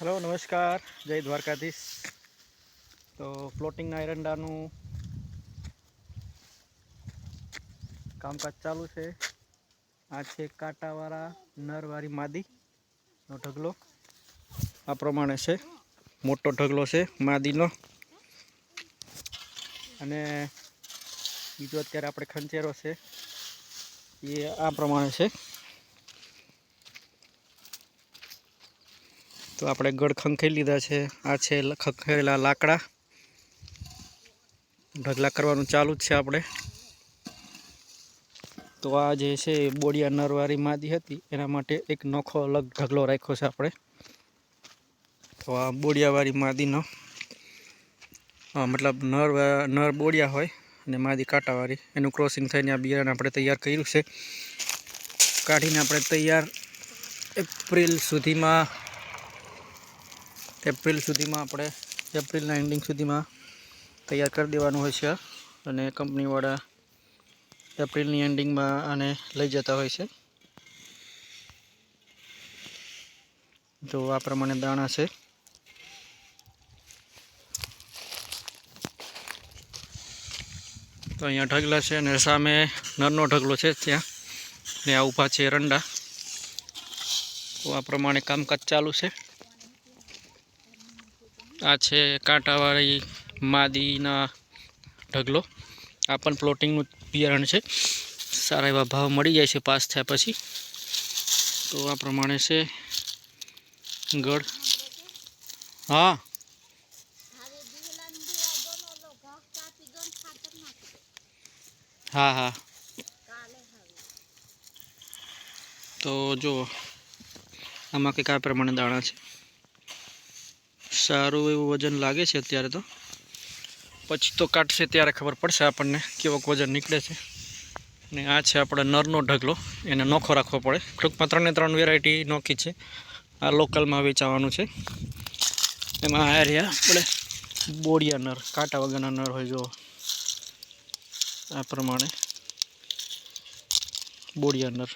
Hello, નમસ્કાર. જય દ્વારકાધીશ. તો ફ્લોટિંગના એરંડાનું કામકાજ ચાલુ છે. આ છે કાંટાવાળા નરવાળી માદીનો ઢગલો. આ પ્રમાણે છે. મોટો ઢગલો છે માદીનો. અને બીજો અત્યારે આપણે ખંચેરો છે. એ આ પ્રમાણે છે. તો આપણે ગળ ખંખેરી લીધા છે. આ છે ખંખેરેલા લાકડા. ઢગલા કરવાનું ચાલુ જ છે આપણે. તો આ જે છે એ બોડિયા નરવારી માદી હતી, એના માટે એક નોખો અલગ ઢગલો રાખ્યો છે આપણે. તો આ બોડિયાવાળી માદીનો મતલબ નર નર બોડિયા હોય અને માદી કાંટાવાળી. એનું ક્રોસિંગ થઈને આ બિયારણ આપણે તૈયાર કર્યું છે. કાઢીને આપણે તૈયાર એપ્રિલ સુધીમાં એપ્રિલ સુધીમાં આપણે, એપ્રિલના એન્ડિંગ સુધીમાં તૈયાર કરી દેવાનું હોય છે અને કંપનીવાળા એપ્રિલની એન્ડિંગમાં આને લઈ જતા હોય છે. તો આ પ્રમાણે દાણા છે. તો અહીંયા ઢગલા છે અને સામે નરનો ઢગલો છે ત્યાં. ને આ ઊભા છે રંડા તો આ પ્રમાણે કામકાજ ચાલુ છે. આ છે કાંટાવાળી માદીના ઢગલો. આ પણ પ્લોટિંગનું બિયારણ છે. સારા એવા ભાવ મળી જાય છે પાસ થયા પછી. તો આ પ્રમાણે છે ગળ. હા. હા હા. તો જો આમાં કંઈક આ પ્રમાણે દાણા છે. સારું એવું વજન લાગે છે અત્યારે તો? પછી તો કાઢશે ત્યારે ખબર પડશે આપણને કેવોક વજન નીકળે છે. ને આ છે આપણે નરનો ઢગલો, એને નોખો રાખવો પડે. ટૂંકમાં ત્રણે ત્રણ વેરાયટી નોખી છે. આ લોકલમાં વેચાવાનું છે. એમાં આ રહ્યા આપણે બોડિયા નર, કાંટા વગરના નર હોય જો આ પ્રમાણે બોડિયા નર.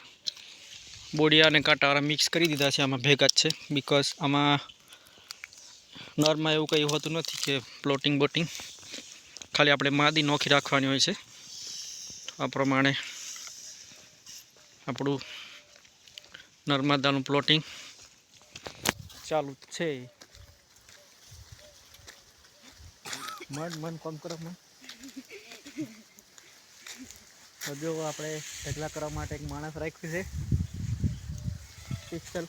બોડિયા અને કાંટાવાળા મિક્સ કરી દીધા છે, આમાં ભેગા જ છે. બિકોઝ આમાં નરમાં એવું કંઈ હોતું નથી કે પ્લોટિંગ બોટિંગ ખાલી આપણે માદી નોખી રાખવાની હોય છે. આ પ્રમાણે આપણું નર્મદાનું પ્લોટિંગ ચાલુ છે. મન મન, કોમ કરો, મન. હજુ આપણે ઢગલા કરવા માટે એક માણસ રાખ્યું છે. પિસ્તલ